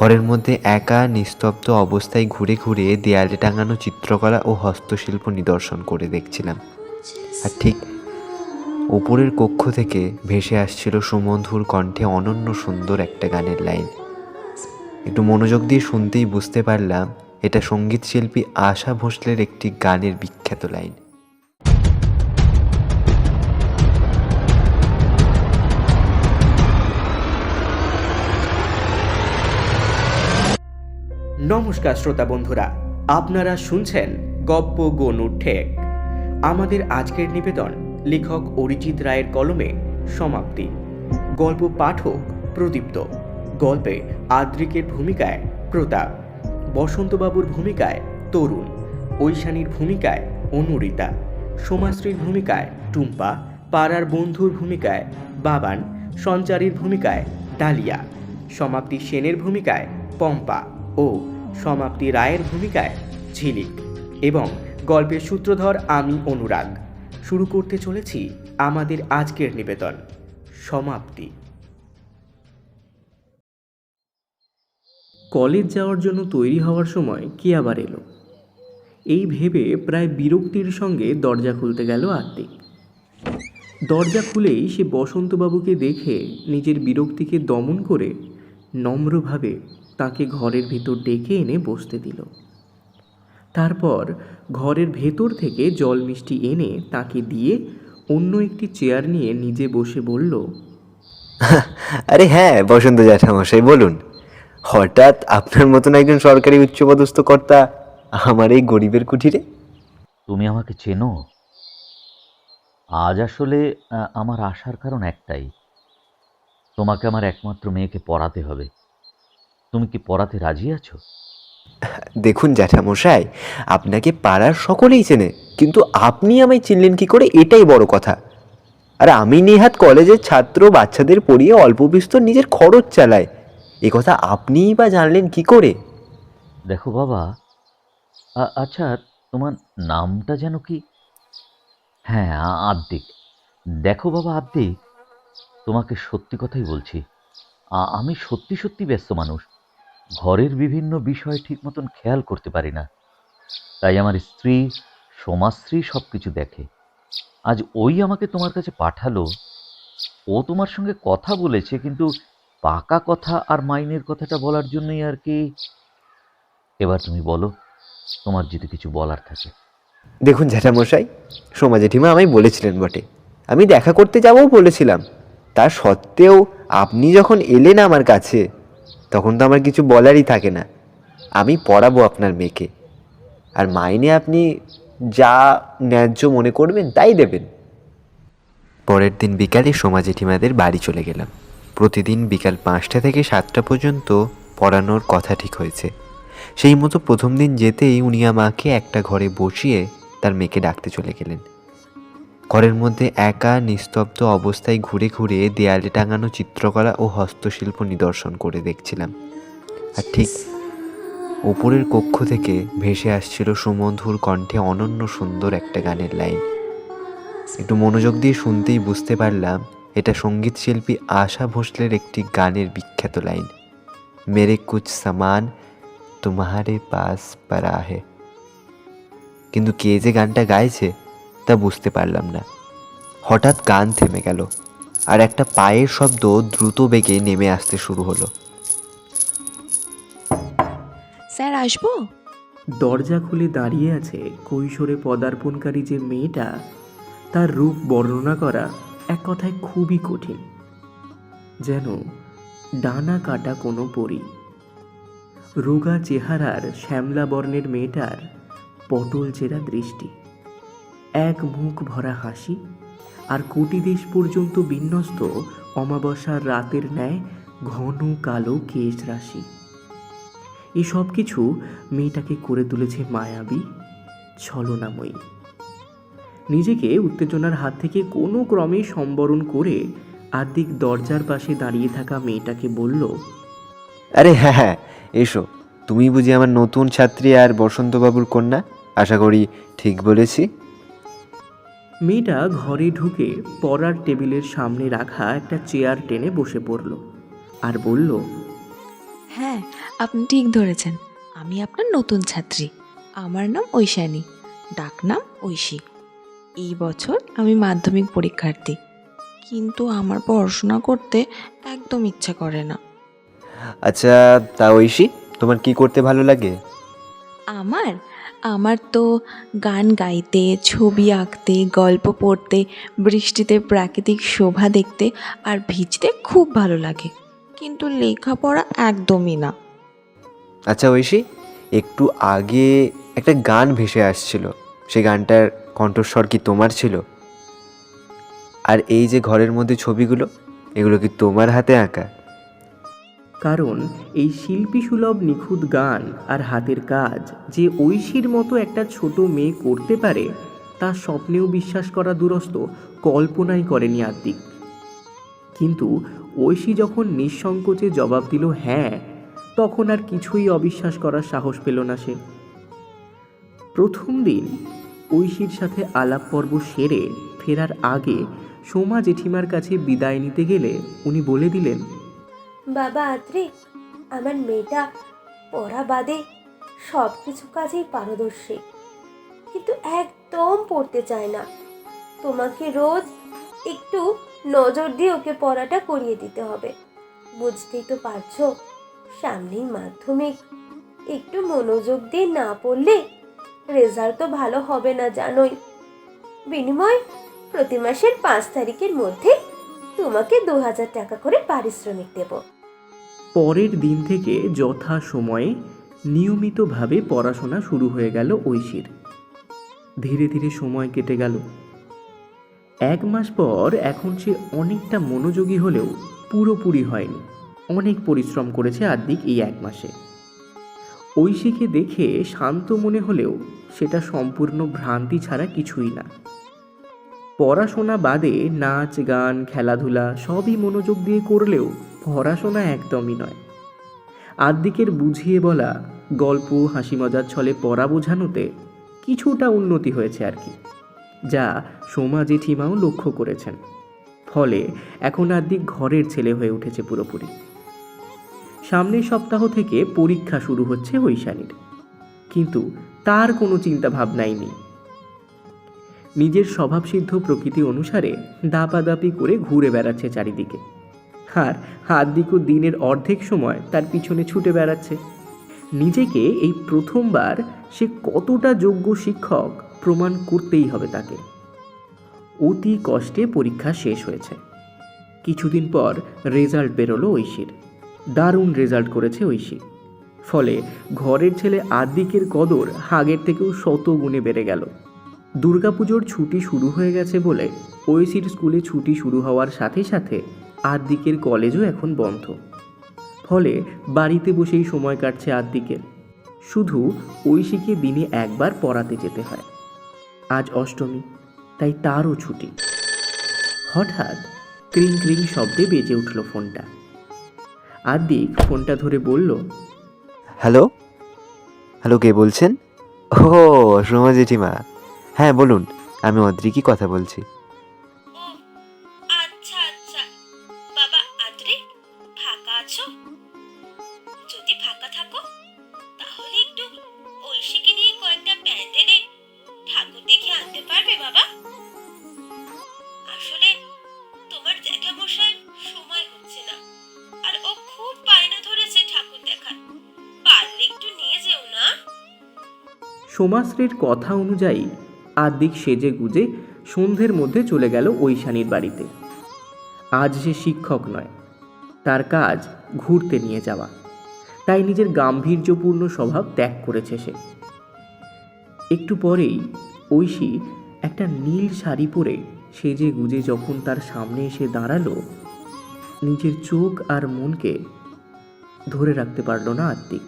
ঘরের মধ্যে একা নিস্তব্ধ অবস্থায় ঘুরে ঘুরে দেয়ালে টাঙানো চিত্রকলা ও হস্তশিল্প নিদর্শন করে দেখছিলাম। আর ঠিক ওপরের কক্ষ থেকে ভেসে আসছিল সুমধুর কণ্ঠে অনন্য সুন্দর একটা গানের লাইন। একটু মনোযোগ দিয়ে শুনতেই বুঝতে পারলাম, এটা সংগীত শিল্পী আশা ভোসলের একটি গানের বিখ্যাত লাইন। নমস্কার শ্রোতা বন্ধুরা, আপনারা শুনছেন গপ্প গনুর ঠেক। আমাদের আজকের নিবেদন লেখক অরিজিৎ রায়ের কলমে সমাপ্তি। গল্প পাঠক প্রদীপ্ত। গল্পে আদ্রিকের ভূমিকায় প্রতাপ। বসন্তবাবুর ভূমিকায় তরুণ। ঐশানীর ভূমিকায় অনুরিতা। সোমাশ্রীর ভূমিকায় টুম্পা। পাড়ার বন্ধুর ভূমিকায় বাবান। সঞ্চারীর ভূমিকায় ডালিয়া। সমাপ্তি সেনের ভূমিকায় পম্পা। ও সমাপ্তি রায়ের ভূমিকায় ঝিলিক এবং গল্পের সূত্রধর আমি অনুরাগ। শুরু করতে চলেছি আমাদের আজকের নিবেদন, সমাপ্তি। কলেজ যাওয়ার জন্য তৈরি হওয়ার সময় কে আবার এলো? এই ভেবে প্রায় বিরক্তির সঙ্গে দরজা খুলতে গেল আত্মিক। দরজা খুলেই সে বসন্তবাবুকে দেখে নিজের বিরক্তিকে দমন করে নম্রভাবে তাকে ঘরের ভেতর ডেকে এনে বসতে দিল। তারপর ঘরের ভেতর থেকে জল মিষ্টি এনে তাকে দিয়ে অন্য একটি চেয়ার নিয়ে নিজে বসে বলল আরে হ্যাঁ বসন্ত জ্যাঠামশাই বলুন। হঠাৎ আপনার মতন একজন সরকারি উচ্চপদস্থ কর্তা আমার এই গরিবের কুঠিরে তুমি আমাকে চেনো? আজ আসলে আমার আসার কারণ একটাই। তোমাকে আমার একমাত্র মেয়েকে পড়াতে হবে। তুমি কি পড়াতে রাজি আছো? দেখুন জ্যাঠামশাই আপনাকে পাড়ার সকলেই চেনে কিন্তু আপনি আমায় চিনলেন কি করে এটাই বড় কথা। আর আমি নেহাত কলেজের ছাত্র বাচ্চাদের পড়িয়ে অল্প বিস্তর নিজের খরচ চালায় এ কথা আপনিই বা জানলেন কি করে? দেখো বাবা আচ্ছা তোমার নামটা যেন কি? হ্যাঁ আ- আদ্দিক দেখো বাবা আদ্দিক তোমাকে সত্যি কথাই বলছি। আমি সত্যি সত্যি ব্যস্ত মানুষ। ঘরের বিভিন্ন বিষয় ঠিক মতন খেয়াল করতে পারি না। তাই আমার স্ত্রী সমাজশ্রী সব কিছু দেখে। আজ ওই আমাকে তোমার কাছে পাঠালো। ও তোমার সঙ্গে কথা বলেছে, কিন্তু পাকা কথা আর মাইনের কথাটা বলার জন্যই আর কি। এবার তুমি বলো, তোমার যদি কিছু বলার থাকে। দেখুন জ্যাঠামশাই, সোমা জেঠিমা আমায় বলেছিলেন বটে। আমি দেখা করতে যাবও বলেছিলাম। তা সত্ত্বেও আপনি যখন এলেন আমার কাছে তখন তো আমার কিছু বলারই থাকে না। আমি পড়াবো আপনার মেয়েকে। আর মাইনে আপনি যা ন্যায্য মনে করবেন তাই দেবেন। পরের দিন বিকালে সোমা জেঠিমাদের বাড়ি চলে গেলাম। প্রতিদিন বিকাল পাঁচটা থেকে সাতটা পর্যন্ত পড়ানোর কথা ঠিক হয়েছে। সেই মতো প্রথম দিন যেতেই উনি আমাকে একটা ঘরে বসিয়ে তার মেয়েকে ডাকতে চলে গেলেন। ঘরের মধ্যে একা, নিস্তব্ধ অবস্থায় ঘুরে ঘুরে দেয়ালে টাঙানো চিত্রকলা ও হস্তশিল্প নিদর্শন করে দেখছিলাম। আর ঠিক ওপরের কক্ষ থেকে ভেসে আসছিল সুমধুর কণ্ঠে অনন্য সুন্দর একটা গানের লাইন। একটু মনোযোগ দিয়ে শুনতেই বুঝতে পারলাম, এটা সংগীত শিল্পী আশা ভোসলের একটি গানের বিখ্যাত লাইন। মেরে কুছ সামান তোমারে পাস পারা হে কিন্তু কে যে গানটা গাইছে তা বুঝতে পারলাম না। হঠাৎ গান থেমে গেল আর একটা পায়ের শব্দ দ্রুত বেগে নেমে আসতে শুরু হলো। স্যার আসব? দরজা খুলে দাঁড়িয়ে আছে কৈশোরে পদার্পণকারী যে মেয়েটা তার রূপ বর্ণনা করা এক কথায় খুবই কঠিন। যেন ডানা কাটা কোনো পরী। রোগা চেহারার শ্যামলা বর্ণের মেয়েটার পটল চেরা দৃষ্টি। এক মুখ ভরা হাসি, আর কোটি দেশ পর্যন্ত বিন্যস্ত অমাবস্যার রাতের ন্যায় ঘন কালো কেশ রাশি। এই সব কিছু মেয়েটাকে করে তুলেছে মায়াবী ছলনাময়ী। নিজেকে উত্তেজনার হাত থেকে কোনো ক্রমে সম্বরণ করে আর্দিক দরজার পাশে দাঁড়িয়ে থাকা মেয়েটাকে বলল, আরে হ্যাঁ হ্যাঁ এসো। তুমি বুঝি আমার নতুন ছাত্রী আর বসন্তবাবুর কন্যা? আশা করি ঠিক বলেছি। মেয়েটা ঘরে ঢুকে পড়ার টেবিলের সামনে রাখা একটা চেয়ার টেনে বসে পড়ল আর বলল হ্যাঁ আপনি ঠিক ধরেছেন। আমি আপনার নতুন ছাত্রী। আমার নাম ঐশানী। ডাক নাম ঐশী। এই বছর আমি মাধ্যমিক পরীক্ষার্থী। কিন্তু আমার পড়াশোনা করতে একদম ইচ্ছা করে না। আচ্ছা তা ঐশী তোমার কি করতে ভালো লাগে? আমার? আমার তো গান গাইতে, ছবি আঁকতে, গল্প পড়তে, বৃষ্টিতে প্রাকৃতিক শোভা দেখতে আর ভিজতে খুব ভালো লাগে। কিন্তু লেখাপড়া একদমই না। আচ্ছা ঐশী, একটু আগে একটা গান ভেসে আসছিল। সেই গানটার কণ্ঠস্বর কি তোমার ছিল? আর এই যে ঘরের মধ্যে ছবিগুলো, এগুলো কি তোমার হাতে আঁকা? কারণ এই শিল্পী সুলভ নিখুঁত গান আর হাতের কাজ যে ঐশীর মতো একটা ছোট মেয়ে করতে পারে, তা স্বপ্নেও বিশ্বাস করা দুরস্ত, কল্পনাই করেনি আদ্দিক কিন্তু ঐশী যখন নিঃসংকোচে জবাব দিল হ্যাঁ তখন আর কিছুই অবিশ্বাস করার সাহস পেল না সে। প্রথম দিন ঐশীর সাথে আলাপ পর্ব সেরে ফেরার আগে সোমা জেঠিমার কাছে বিদায় নিতে গেলে উনি বলে দিলেন বাবা আদ্রে, আমার মেয়েটা পড়া বাদে সব কিছু কাজেই পারদর্শী, কিন্তু একদম পড়তে চায় না। তোমাকে রোজ একটু নজর দিয়ে ওকে পড়াটা করিয়ে দিতে হবে। বুঝতেই তো পারছ সামনেই মাধ্যমিক, একটু মনোযোগ দিয়ে না পড়লে রেজাল্ট তো ভালো হবে না জানোই। বিনিময় প্রতি মাসের পাঁচ তারিখের মধ্যে তোমাকে দু হাজার টাকা করে পারিশ্রমিক দেবো। পরের দিন থেকে যথা সময়ে নিয়মিতভাবে পড়াশোনা শুরু হয়ে গেল ঐশীর। ধীরে ধীরে সময় কেটে গেল। এক মাস পর এখন সে অনেকটা মনোযোগী হলেও পুরোপুরি হয়নি। অনেক পরিশ্রম করেছে আদ্দিক এই এক মাসে। ঐশীকে দেখে শান্ত মনে হলেও সেটা সম্পূর্ণ ভ্রান্তি ছাড়া কিছুই না। পড়াশোনা বাদে নাচ, গান, খেলাধুলা সবই মনোযোগ দিয়ে করলেও পড়াশোনা একদমই নয়। আদ্দিকের বুঝিয়ে বলা গল্প হাসি মজার ছলে পড়া বোঝানোতে কিছুটা উন্নতি হয়েছে আর কি, যা সোমা জেঠিমাও লক্ষ্য করেছেন। ফলে এখন আদ্দিক ঘরের ছেলে হয়ে উঠেছে পুরোপুরি। সামনের সপ্তাহ থেকে পরীক্ষা শুরু হচ্ছে ঐশানীর কিন্তু তার কোনো চিন্তা ভাবনাই নেই। নিজের স্বভাবসিদ্ধ প্রকৃতি অনুসারে দাপাদাপি করে ঘুরে বেড়াচ্ছে চারিদিকে। আর হাত দিকও দিনের অর্ধেক সময় তার পিছনে ছুটে বেড়াচ্ছে। নিজেকে এই প্রথমবার সে কতটা যোগ্য শিক্ষক প্রমাণ করতেই হবে তাকে। অতি কষ্টে পরীক্ষা শেষ হয়েছে। কিছুদিন পর রেজাল্ট বেরোলো ঐশীর। দারুণ রেজাল্ট করেছে ঐশী। ফলে ঘরের ছেলে আদ্দিকের কদর আগের থেকেও শত গুণে বেড়ে গেল। দুর্গাপুজোর ছুটি শুরু হয়ে গেছে বলে ঐশীর স্কুলে ছুটি শুরু হওয়ার সাথে সাথে আদ্দিকের কলেজও এখন বন্ধ। ফলে বাড়িতে বসেই সময় কাটছে আদ্দিকের। শুধু ঐশীকে দিনে একবার পড়াতে যেতে হয়। আজ অষ্টমী, তাই তারও ছুটি। হঠাৎ ক্রিং ক্রিং শব্দে বেজে উঠল ফোনটা। আদ্দিক ফোনটা ধরে বলল, হ্যালো? হ্যালো, কে বলছেন? ও সোমা জেঠিমা। হ্যাঁ বলুন, আমি অদ্রিকই কথা বলছি। সোমাশ্রীর কথা অনুযায়ী আদ্দিক সেজে গুজে সন্ধ্যের মধ্যে চলে গেল ঐশানীর বাড়িতে। আজ সে শিক্ষক নয়, তার কাজ ঘুরতে নিয়ে যাওয়া। তাই নিজের গাম্ভীর্যপূর্ণ স্বভাব ত্যাগ করেছে সে। একটু পরেই ঐশী একটা নীল শাড়ি পরে সেজে গুজে যখন তার সামনে এসে দাঁড়াল, নিজের চোখ আর মনকে ধরে রাখতে পারল না আত্মিক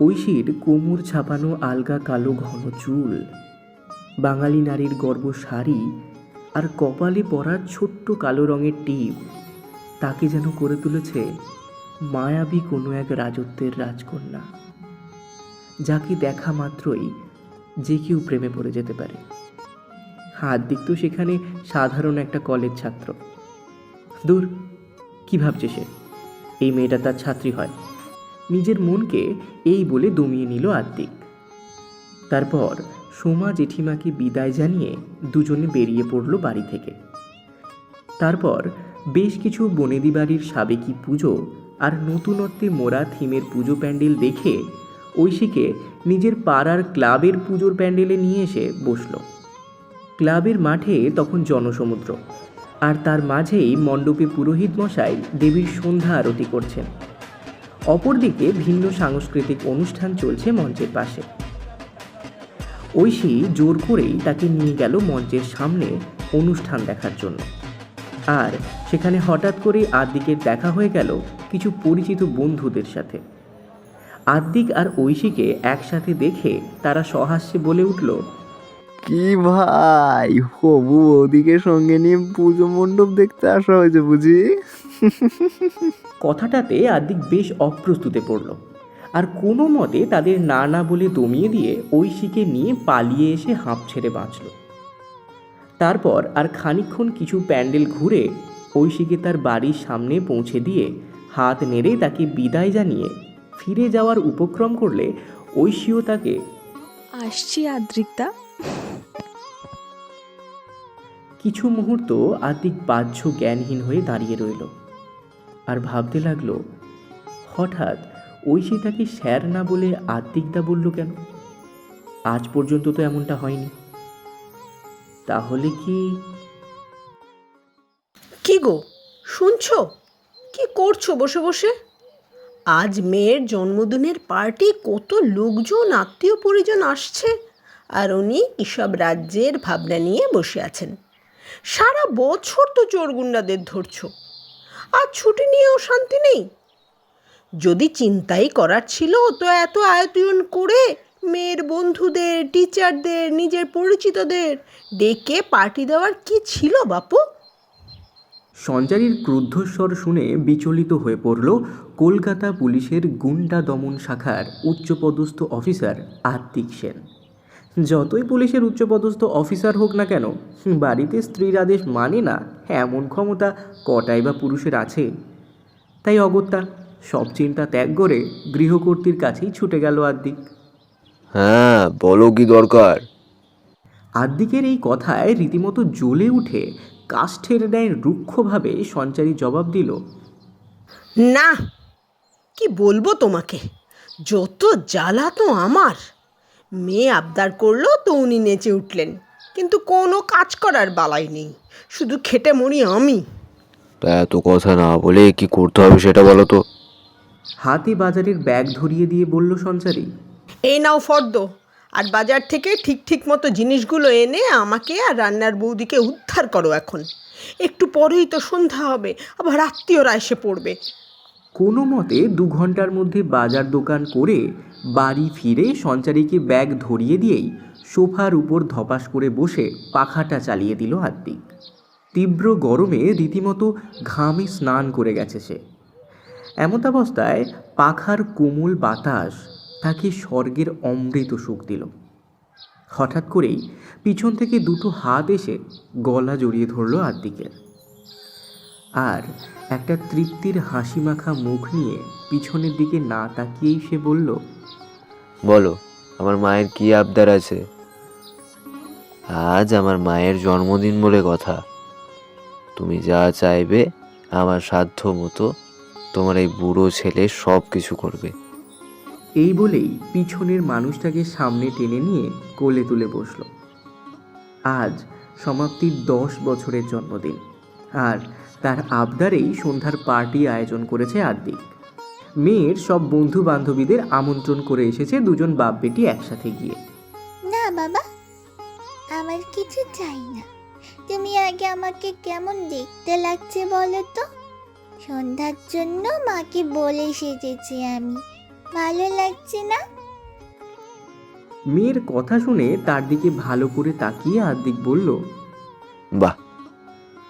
ঐশীর কোমর ছাপানো আলগা কালো ঘন চুল। বাঙালি নারীর গর্ব শাড়ি আর কপালে পরা ছোট্ট কালো রঙের টিপ। তাকে যেন করে তুলেছে মায়াবী কোনো এক রাজত্বের রাজকন্যা। যাকে দেখা মাত্রই যে কেউ প্রেমে পড়ে যেতে পারে। হাত দিক তো সেখানে সাধারণ একটা কলেজ ছাত্র। দূর, কি ভাবছে সে? এই মেয়েটা তার ছাত্রী হয়। নিজের মনকে এই বলে দমিয়ে নিল আত্মিক। তারপর সোমা জেঠিমাকে বিদায় জানিয়ে দুজনে বেরিয়ে পড়ল বাড়ি থেকে। তারপর বেশ কিছু বনেদি বাড়ির সাবেকি পুজো আর নতুনত্বে মোরা থিমের পুজো প্যান্ডেল দেখে ঐশীকে নিজের পাড়ার ক্লাবের পুজোর প্যান্ডেলে নিয়ে এসে বসল। ক্লাবের মাঠে তখন জনসমুদ্র, আর তার মাঝেই মণ্ডপে পুরোহিত মশাই দেবীর সন্ধ্যা আরতি করছেন। অপরদিকে ভিন্ন সাংস্কৃতিক অনুষ্ঠান চলছে মঞ্চের পাশে। ঐশী জোর করেই তাকে নিয়ে গেল মঞ্চের সামনে অনুষ্ঠান দেখার জন্য। আর সেখানে হঠাৎ করে আদ্দিকের দেখা হয়ে গেল কিছু পরিচিত বন্ধুদের সাথে। আদ্দিক আর ঐশীকে একসাথে দেখে তারা সহাস্যে বলে উঠল, কি ভাই, হবু ওদিকে সঙ্গে নিয়ে পুজো মণ্ডপ দেখতে আসা হয়েছে বুঝি? কথাটাতে আদ্দিক বেশ অপ্রস্তুতে পড়ল। আর কোনো মতে তাদের না না বলে দমিয়ে দিয়ে ঐশীকে নিয়ে পালিয়ে এসে হাঁপ ছেড়ে বাঁচল। তারপর আর খানিকক্ষণ কিছু প্যান্ডেল ঘুরে ঐশীকে তার বাড়ির সামনে পৌঁছে দিয়ে হাত নেড়ে তাকে বিদায় জানিয়ে ফিরে যাওয়ার উপক্রম করলে ঐশীও তাকে আসছি আদ্রিকদা। কিছু মুহূর্ত আদ্দিক বাহ্য জ্ঞানহীন হয়ে দাঁড়িয়ে রইল। আর ভাবতে লাগল, হঠাৎ ঐশী তাকে স্যার না বলে আদ্দিকদা বলল কেন? আজ পর্যন্ত তো এমনটা হয়নি। তাহলে কি? কি গো, শুনছো? কি করছ বসে বসে? আজ মেয়ের জন্মদিনের পার্টি কত লোকজন, আত্মীয় পরিজন আসছে, আর উনি কিসব রাজ্যের ভাবনা নিয়ে বসে আছেন। সারা বছর তো চোরগুন্ডাদের ধরছো। আর ছুটি নিয়েও শান্তি নেই। যদি চিন্তাই করার ছিল, তো এত আয়তন করে মেয়ের বন্ধুদের টিচারদের নিজের পরিচিতদের ডেকে পার্টি দেওয়ার কি ছিল বাপু? সঞ্চারীর ক্রুদ্ধস্বর শুনে বিচলিত হয়ে পড়ল কলকাতা পুলিশের গুন্ডা দমন শাখার উচ্চপদস্থ অফিসার আত্মিক সেন। যতই পুলিশের উচ্চপদস্থ অফিসার হোক না কেন বাড়িতে স্ত্রীর আদেশ মানে না এমন ক্ষমতা কটাই বা পুরুষের আছে। তাই অগত্যা সব চিন্তা ত্যাগ করে গৃহকর্ত্রীর কাছেই ছুটে গেল আদ্দিক। হ্যাঁ বলো কি দরকার? আদ্দিকের এই কথায় রীতিমতো জ্বলে উঠে কাষ্ঠের ন্যায় রুক্ষভাবে সঞ্চারী জবাব দিল না কি বলব তোমাকে? যত জ্বালা তো আমার। মেয়ে আবদার করল তো উনি নেচে উঠলেন। কিন্তু কোনো কাজ করার বালাই নেই। শুধু খেটে মরি আমি। তা এত কথা না বলে কি করতে হবে সেটা বলো তো। হাতে বাজারের ব্যাগ ধরিয়ে দিয়ে বলল সঞ্চারী এই নাও ফর্দ। আর বাজার থেকে ঠিক ঠিক মতো জিনিসগুলো এনে আমাকে আর রান্নার বৌদিকে উদ্ধার করো এখন। একটু পরেই তো সন্ধ্যা হবে আবার আত্মীয়রা এসে পড়বে। কোনো মতে দু ঘণ্টার মধ্যে বাজার দোকান করে বাড়ি ফিরে সঞ্চারীকে ব্যাগ ধরিয়ে দিয়েই সোফার উপর ধপাস করে বসে পাখাটা চালিয়ে দিল আত্মিক। তীব্র গরমে রীতিমতো ঘামে স্নান করে গেছে সে। এমতাবস্থায় পাখার কোমল বাতাস তাকে স্বর্গের অমৃত সুখ দিল। হঠাৎ করেই পিছন থেকে দুটো হাত এসে গলা জড়িয়ে ধরল আদ্দিকের আর একটা তৃপ্তির হাসি মাখা মুখ নিয়ে পিছনের দিকে না তাকিয়েই সে বলল বলো আমার মায়ের কি আবদার আছে? আজ আমার মায়ের জন্মদিন বলে কথা। তুমি যা চাইবে আমার সাধ্য মতো তোমার এই বুড়ো ছেলে সব কিছু করবে। এই বলেই পিছনের মানুষটাকে সামনে টেনে নিয়ে কোলে তুলে বসল। আজ সমাপ্তির দশ বছরের জন্মদিন আর তার আবদারেই সন্ধ্যার পার্টি আয়োজন করেছে আর্দিক মেয়ের সব বন্ধু বান্ধবীদের আমন্ত্রণ করে এসেছে দুজন বাপ বেটি একসাথে গিয়ে। না বাবা আমার কিছু চাই না। তুমি আগে আমাকে কেমন দেখতে লাগছে বলো তো? সন্ধ্যার জন্য মাকে বলে সেজেছি আমি। ভালো লাগছে না? মেয়ের কথা শুনে তার দিকে ভালো করে তাকিয়ে আদ্দিক বলল বাহ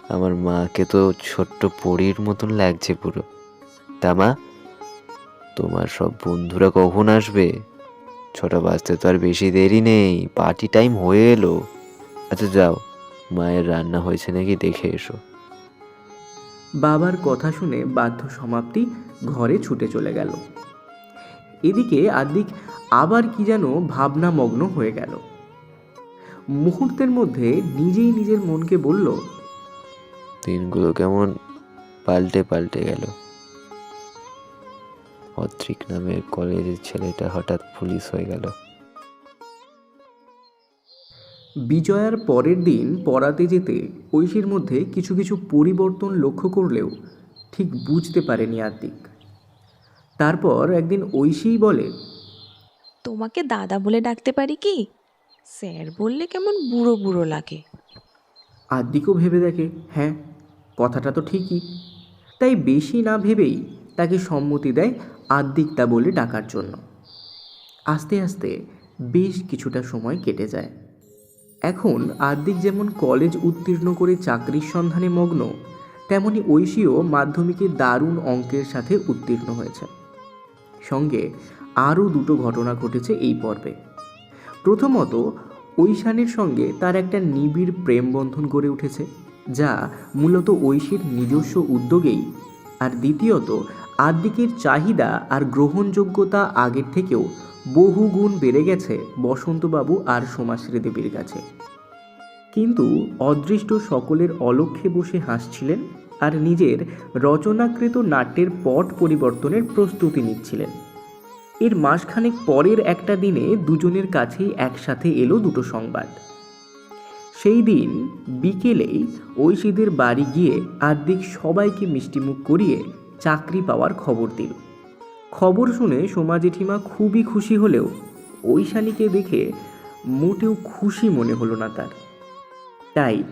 আমার মাকে তো ছোট্ট পরীর মতন লাগছে পুরো। তা মা তোমার সব বন্ধুরা কখন আসবে? ছটা বাজতে তো আর বেশি দেরি নেই পার্টি টাইম হয়ে এলো। আচ্ছা যাও, মায়ের রান্না হয়েছে নাকি দেখে এসো। বাবার কথা শুনে বাধ্য সমাপ্তি ঘরে ছুটে চলে গেল। এদিকে আদিক আবার কি যেন ভাবনামগ্ন হয়ে গেল। মুহূর্তের মধ্যে নিজেই নিজের মনকে বলল দিনগুলো কেমন পাল্টে পাল্টে গেল। অদ্রিক নামের কলেজের ছেলেটা হঠাৎ পুলিশ হয়ে গেল। বিজয়ার পরের দিন পড়াতে যেতে ঐশীর মধ্যে কিছু কিছু পরিবর্তন লক্ষ্য করলেও ঠিক বুঝতে পারেনি আদিক তারপর একদিন ঐশীই বলে তোমাকে দাদা বলে ডাকতে পারি কি? স্যার বললে কেমন বুড়ো বুড়ো লাগে। আদিকও ভেবে দেখে হ্যাঁ কথাটা তো ঠিকই। তাই বেশি না ভেবেই তাকে সম্মতি দেয় আদিকতা বলে ডাকার জন্য। আস্তে আস্তে বেশ কিছুটা সময় কেটে যায়। এখন আদিক যেমন কলেজ উত্তীর্ণ করে চাকরির সন্ধানে মগ্ন, তেমনি ঐশীও মাধ্যমিকে দারুণ অঙ্কের সাথে উত্তীর্ণ হয়েছে। সঙ্গে আরও দুটো ঘটনা ঘটেছে এই পর্বে। প্রথমত ঐশানের সঙ্গে তার একটা নিবিড় প্রেম বন্ধন গড়ে উঠেছে। যা মূলত ঐশীর নিজস্ব উদ্যোগেই। আর দ্বিতীয়ত, আদিকের চাহিদা আর গ্রহণযোগ্যতা আগের থেকেও বহু গুণ বেড়ে গেছে বসন্তবাবু আর সোমাশ্রী দেবীর কাছে। কিন্তু অদৃষ্ট সকলের অলক্ষ্যে বসে হাসছিলেন আর নিজের রচনাকৃত নাট্যের পট পরিবর্তনের প্রস্তুতি নিচ্ছিলেন। এর মাসখানেক পরের একটা দিনে দুজনের কাছেই একসাথে এলো দুটো সংবাদ। সেই দিন বিকেলেই ঐশীদের বাড়ি গিয়ে আর্দিক সবাইকে মিষ্টিমুখ করিয়ে চাকরি পাওয়ার খবর দিল। খবর শুনে সোমা জেঠিমা খুবই খুশি হলেও ঐশানীকে দেখে মোটেও খুশি মনে হলো না তার। তাই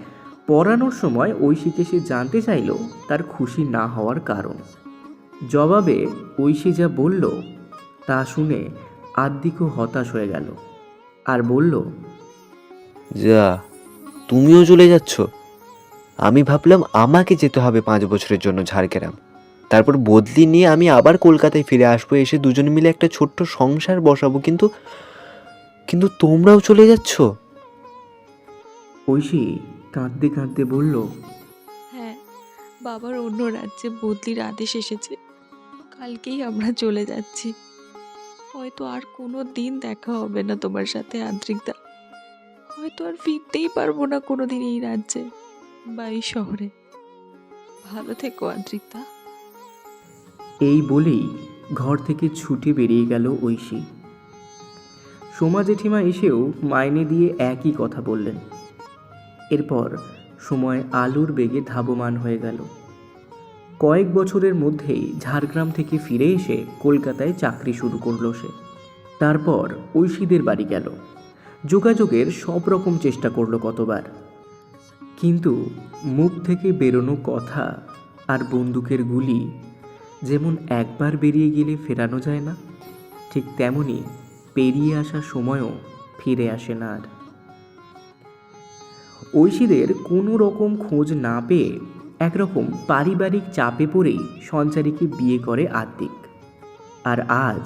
পড়ানোর সময় ঐশীকে সে জানতে চাইল তার খুশি না হওয়ার কারণ। জবাবে ঐশী যা বলল, তা শুনে আদ্দিকও হতাশ হয়ে গেল আর বলল, যা তুমিও চলে যাচ্ছ? আমি ভাবলাম আমাকে যেতে হবে পাঁচ বছরের জন্য ঝাড়গ্রাম। তারপর বদলি নিয়ে আমি আবার কলকাতায় ফিরে আসব এসে দুজন মিলে একটা ছোট্ট সংসার বসাবো কিন্তু কিন্তু তোমরাও চলে যাচ্ছ? ঐশী কাঁদতে কাঁদতে বলল হ্যাঁ বাবার অন্য রাজ্যে বদলির আদেশ এসেছে। কালকেই আমরা চলে যাচ্ছি। হয়তো আর কোনো দিন দেখা হবে না তোমার সাথে আদ্রিকদা হয়তো আর ফিরতেই পারব না কোনো দিন এই রাজ্যে বা এই শহরে। ভালো থেকো আদ্রিকদা এই বলেই ঘর থেকে ছুটে বেরিয়ে গেল ঐশী। সোমা জেঠিমা এসেও মাইনে দিয়ে একই কথা বললেন। এরপর সময় আলুর বেগে ধাবমান হয়ে গেল। কয়েক বছরের মধ্যেই ঝাড়গ্রাম থেকে ফিরে এসে কলকাতায় চাকরি শুরু করল সে। তারপর ঐশীদের বাড়ি গেল। যোগাযোগের সব রকম চেষ্টা করল কতবার। কিন্তু মুখ থেকে বেরোনো কথা আর বন্দুকের গুলি যেমন একবার বেরিয়ে গেলে ফেরানো যায় না, ঠিক তেমনি পেরিয়ে আসার সময়ও ফিরে আসে না আর। ঐশীদের কোনো রকম খোঁজ না পেয়ে একরকম পারিবারিক চাপে পড়েই সঞ্চারীকে বিয়ে করে আত্মিক আর আজ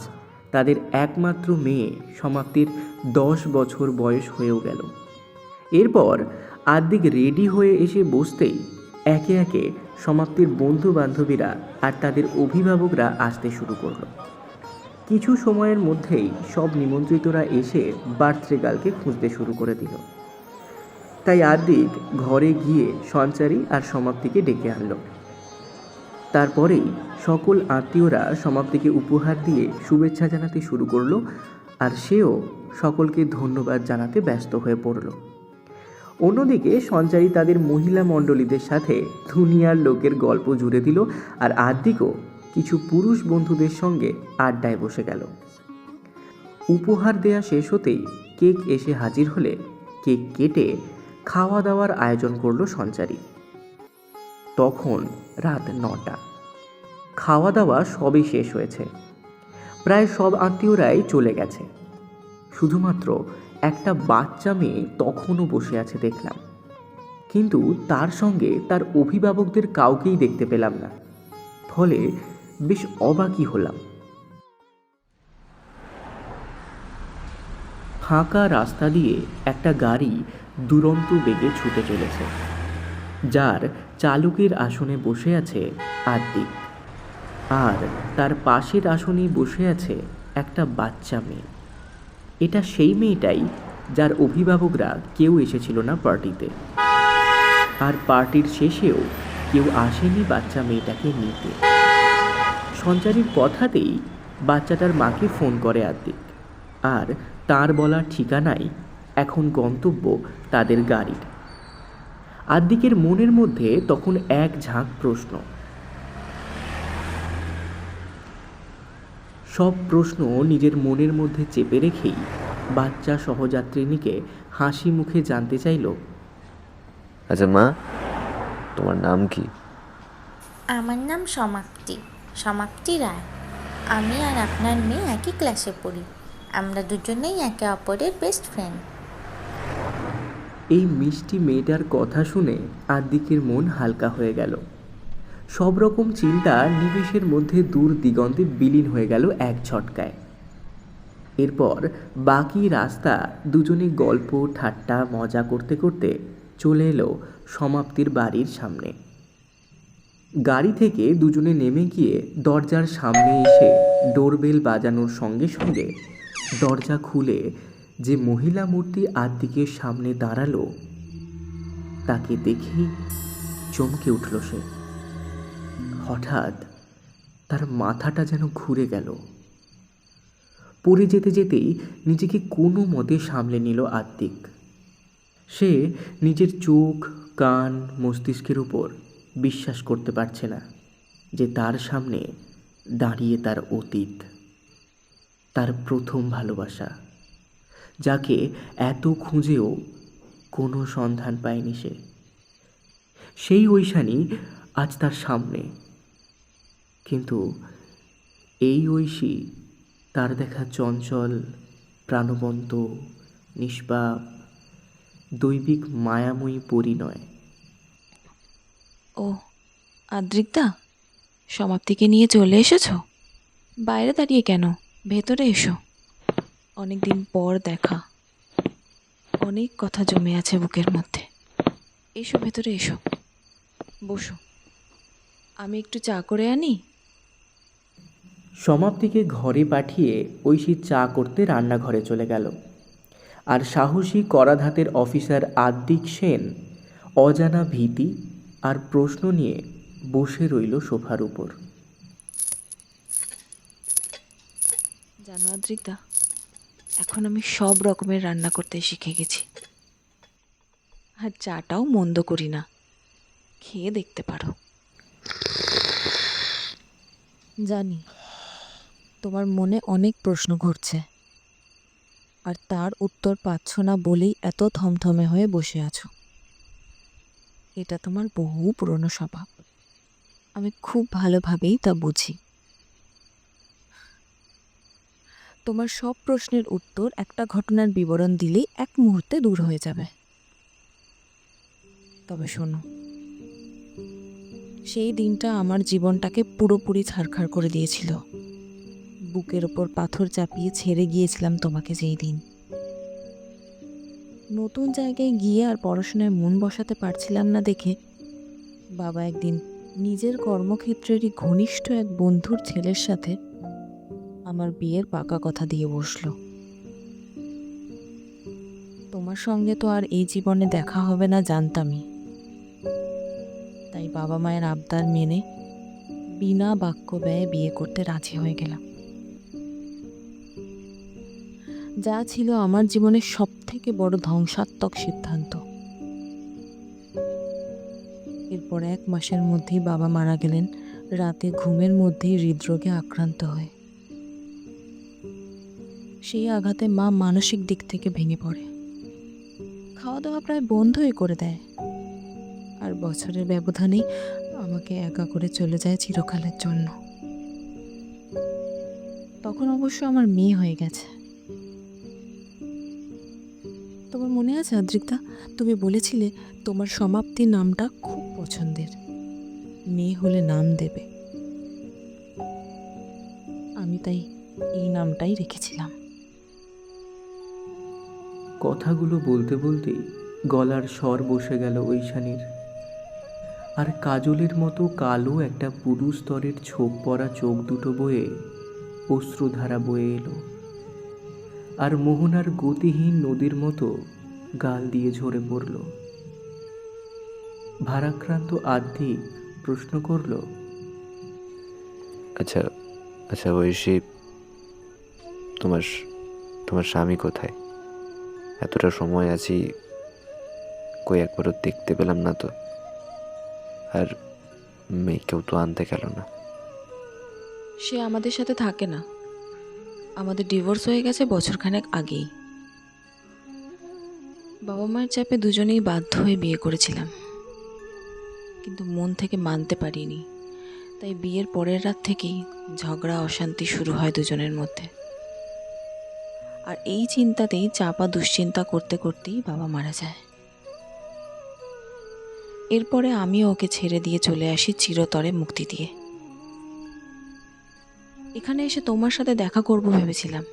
তাদের একমাত্র মেয়ে সমাপ্তির দশ বছর বয়স হয়েও গেল। এরপর আদ্দিক রেডি হয়ে এসে বসতেই একে একে সমাপ্তির বন্ধু বান্ধবীরা আর তাদের অভিভাবকরা আসতে শুরু করল। কিছু সময়ের মধ্যেই সব নিমন্ত্রিতরা এসে বার্থডে গার্লকে খুঁজতে শুরু করে দিল। তাই আর্দিক ঘরে গিয়ে সঞ্চারী আর সমাপ্তিকে ডেকে আনলো। তারপরেই সকল আত্মীয়রা সমাপ্তিকে উপহার দিয়ে শুভেচ্ছা জানাতে শুরু করল আর সেও সকলকে ধন্যবাদ জানাতে ব্যস্ত হয়ে পড়ল। অন্যদিকে সঞ্চারী তাদের মহিলা মণ্ডলীদের সাথে দুনিয়ার লোকের গল্প জুড়ে দিল আর আদিকও কিছু পুরুষ বন্ধুদের সঙ্গে আড্ডায় বসে গেল। উপহার দেয়া শেষ হতেই কেক এসে হাজির হলে কেক কেটে খাওয়া দাওয়ার আয়োজন করল সঞ্চারী। তখন রাত নটা। খাওয়া দাওয়া সবই শেষ হয়েছে। প্রায় সব আত্মীয়রাই চলে গেছে। শুধুমাত্র একটা বাচ্চা মেয়ে তখনও বসে আছে দেখলাম। কিন্তু তার সঙ্গে তার অভিভাবকদের কাউকেই দেখতে পেলাম না। ফলে বেশ অবাকই হলাম। ফাঁকা রাস্তা দিয়ে একটা গাড়ি দুরন্ত বেগে ছুটে চলেছে। যার চালকের আসনে বসে আছে আদ্দিক আর তার পাশের আসনেই বসে আছে একটা বাচ্চা মেয়ে। এটা সেই মেয়েটাই যার অভিভাবকরা কেউ এসেছিল না পার্টিতে। আর পার্টির শেষেও কেউ আসেনি বাচ্চা মেয়েটাকে নিতে। সঞ্চারীর কথাতেই বাচ্চাটার মাকে ফোন করে আদ্দিক আর তার বলা ঠিকানাই এখন গন্তব্য তাদের গাড়ির। আদ্দিকের মনের মধ্যে তখন এক ঝাঁক প্রশ্ন। সব প্রশ্ন নিজের মনের মধ্যে চেপে রেখেই বাচ্চা সহযাত্রিনীকে হাসি মুখে জানতে চাইল। আচ্ছা মা তোমার নাম কি? আমার নাম সমাপ্তি সমাপ্তি রায়। আমি আর আপনার মেয়ে একই ক্লাসে পড়ি। আমরা দুজনেই একে অপরের বেস্ট ফ্রেন্ড এই মিষ্টি মেয়েটার কথা শুনে আদ্দিকের মন হালকা হয়ে গেল। সব রকম চিন্তা নিমেষের মধ্যে দূর দিগন্তে বিলীন হয়ে গেল এক ঝটকায়। এরপর বাকি রাস্তা দুজনে গল্প, ঠাট্টা, মজা করতে করতে চলে এলো সমাপ্তির বাড়ির সামনে। গাড়ি থেকে দুজনে নেমে গিয়ে দরজার সামনে এসে ডোরবেল বাজানোর সঙ্গে সঙ্গে দরজা খুলে যে মহিলা মূর্তি আদ্দিকের সামনে দাঁড়াল, তাকে দেখেই চমকে উঠল সে। হঠাৎ তার মাথাটা যেন ঘুরে গেল। পড়ে যেতে যেতেই নিজেকে কোনো মতে সামলে নিল আত্মিক। সে নিজের চোখ, কান, মস্তিষ্কের উপর বিশ্বাস করতে পারছে না যে তার সামনে দাঁড়িয়ে তার অতীত, তার প্রথম ভালোবাসা। যাকে এত খুঁজেও কোনো সন্ধান পায়নি সে। সেই ঐশানী আজ তার সামনে। কিন্তু এই ঐশী তার দেখা চঞ্চল, প্রাণবন্ত, নিষ্পাপ, দৈবিক মায়াময়ী পরিণয়। ও আদ্রিকদা সমাপ্তিকে নিয়ে চলে এসেছ? বাইরে দাঁড়িয়ে কেন? ভেতরে এসো। অনেক দিন পর দেখা। অনেক কথা জমে আছে বুকের মধ্যে। এসো ভেতরে এসো। বসো। আমি একটু চা করে আনি? সমাপ্তিকে ঘরে পাঠিয়ে ঐশী চা করতে রান্নাঘরে চলে গেল। আর সাহসী করাধাতের অফিসার আদ্দিক সেন অজানা ভীতি আর প্রশ্ন নিয়ে বসে রইল সোফার উপর। জানো আদ্রিকদা এখন আমি সব রকমের রান্না করতে শিখে গেছি। আর চাটাও মন্দ করি না। খেয়ে দেখতে পারো। জানি, তোমার মনে অনেক প্রশ্ন ঘুরছে। আর তার উত্তর পাচ্ছ না বলেই এত থমথমে হয়ে বসে আছো। এটা তোমার বহু পুরনো স্বভাব। আমি খুব ভালোভাবেই তা বুঝি। তোমার সব প্রশ্নের উত্তর একটা ঘটনার বিবরণ দিলেই এক মুহূর্তে দূর হয়ে যাবে। তবে শোনো, সেই দিনটা আমার জীবনটাকে পুরোপুরি ছারখার করে দিয়েছিল। বুকের ওপর পাথর চাপিয়ে ছেড়ে গিয়েছিলাম তোমাকে যেই দিন। নতুন জায়গায় গিয়ে আর পড়াশোনায় মন বসাতে পারছিলাম না দেখে বাবা একদিন নিজের কর্মক্ষেত্রেরই ঘনিষ্ঠ এক বন্ধুর ছেলের সাথে আমার বিয়ের পাকা কথা দিয়ে বসল। তোমার সঙ্গে তো আর এই জীবনে দেখা হবে না জানতামই। তাই বাবা মায়ের আবদার মেনে বিনা বাক্য ব্যয়ে বিয়ে করতে রাজি হয়ে গেলাম। যা ছিল আমার জীবনের সব থেকে বড় ধ্বংসাত্মক সিদ্ধান্ত। এরপর এক মাসের মধ্যেই বাবা মারা গেলেন, রাতে ঘুমের মধ্যেই হৃদরোগে আক্রান্ত হয়ে। সেই আঘাতে মা মানসিক দিক থেকে ভেঙে পড়ে। খাওয়া দাওয়া প্রায় বন্ধই করে দেয়। আর বছরের ব্যবধানেই আমাকে একা করে চলে যায় চিরকালের জন্য। তখন অবশ্য আমার মেয়ে হয়ে গেছে। তোমার মনে আছে আদ্রিকদা? তুমি বলেছিলে তোমার সমাপ্তি নামটা খুব পছন্দের। মেয়ে হলে নাম দেবে। আমি তাই এই নামটাই রেখেছিলাম। কথাগুলো বলতে বলতেই গলার স্বর বসে গেল ঐশানীর। আর কাজলের মতো কালো একটা পুরু স্তরের ছোপ পরা চোখ দুটো বয়ে অশ্রুধারা বয়ে এলো। আর মোহনার গতিহীন নদীর মতো গাল দিয়ে ঝরে পড়ল। ভারাক্রান্ত আধ্যিক প্রশ্ন করল আচ্ছা আচ্ছা ঐশী, তোমার তোমার স্বামী কোথায়? এতটা সময় আছি, কই একবারও দেখতে পেলাম না তো। আর মেয়েকেও তো আনতে গেল না। সে আমাদের সাথে থাকে না। আমাদের ডিভোর্স হয়ে গেছে বছরখানেক আগেই। বাবা মায়ের চাপে দুজনেই বাধ্য হয়ে বিয়ে করেছিলাম। কিন্তু মন থেকে মানতে পারিনি। তাই বিয়ের পরের রাত থেকেই ঝগড়া, অশান্তি শুরু হয় দুজনের মধ্যে। আর এই চিন্তাতেই চাপা দুশ্চিন্তা করতে করতেই বাবা মারা যায়। এরপরে আমিও ওকে ছেড়ে দিয়ে চলে আসি চিরতরে মুক্তি দিয়ে। এখানে এসে তোমার সাথে দেখা করব ভেবেছিলাম।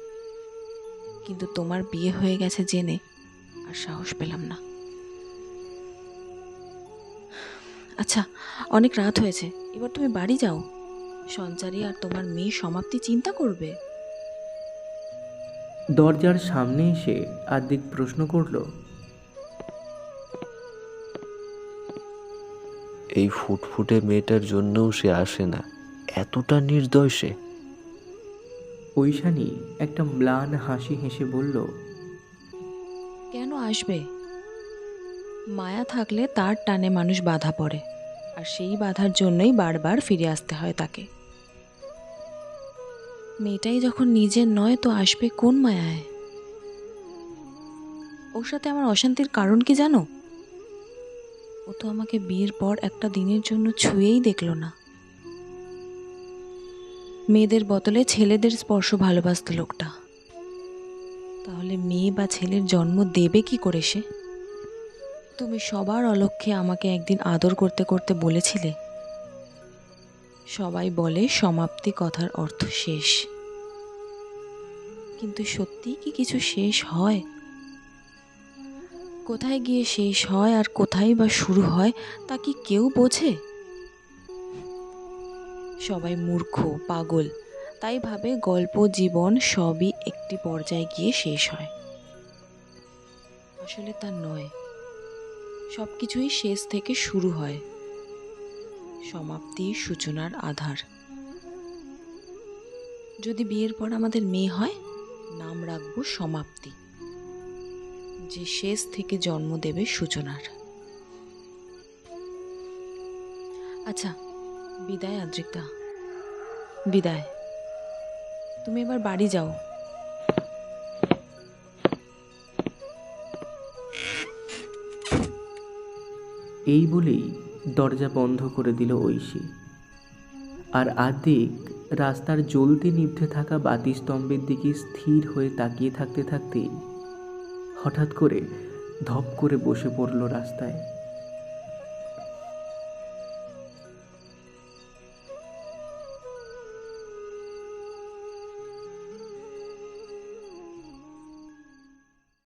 কিন্তু তোমার বিয়ে হয়ে গেছে জেনে আর সাহস পেলাম না। আচ্ছা অনেক রাত হয়েছে। এবার তুমি বাড়ি যাও। সঞ্চারী আর তোমার মেয়ে সমাপ্তি চিন্তা করবে? দরজার সামনে এসে আদ্দিক প্রশ্ন করল এই ফুটফুটে মেয়েটার জন্যও সে আসে না। এতটা নির্দয় সে। ঐশানী একটা ম্লান হাসি হেসে বলল কেন আসবে? মায়া থাকলে তার টানে মানুষ বাধা পড়ে আর সেই বাধার জন্যই বারবার ফিরে আসতে হয় তাকে। মেয়েটাই যখন নিজের নয় তো আসবে কোন মায়ায়? ওর সাথে আমার অশান্তির কারণ কি জানো? ও তো আমাকে বিয়ের পর একটা দিনের জন্য ছুঁয়েই দেখল না। মেয়েদের বদলে ছেলেদের স্পর্শ ভালোবাসত লোকটা। তাহলে মেয়ে বা ছেলের জন্ম দেবে কি করে সে? তুমি সবার অলক্ষ্যে আমাকে একদিন আদর করতে করতে বলেছিলে সবাই বলে সমাপ্তি কথার অর্থ শেষ। কিন্তু সত্যি কি কিছু শেষ হয়? কোথায় গিয়ে শেষ হয় আর কোথায় বা শুরু হয়, তা কি কেউ বোঝে? সবাই মূর্খ, পাগল, তাই ভাবে গল্প, জীবন সবই একটি পর্যায়ে গিয়ে শেষ হয়। আসলে তা নয়। সব কিছুই শেষ থেকে শুরু হয়। সমাপ্তি সূচনার আধার। যদি বিয়ের পর আমাদের মেয়ে হয়, নাম রাখব সমাপ্তি। যে শেষ থেকে জন্ম দেবে সূচনার। আচ্ছা বিদায় আদ্রিকা বিদায়। তুমি এবার বাড়ি যাও। এই বলেই দরজা বন্ধ করে দিল ঐশী। আর আদিক রাস্তার জ্বলতে নিভতে থাকা বাতিস্তম্ভের দিকে স্থির হয়ে তাকিয়ে থাকতে থাকতেই হঠাৎ করে ধপ করে বসে পড়ল রাস্তায়।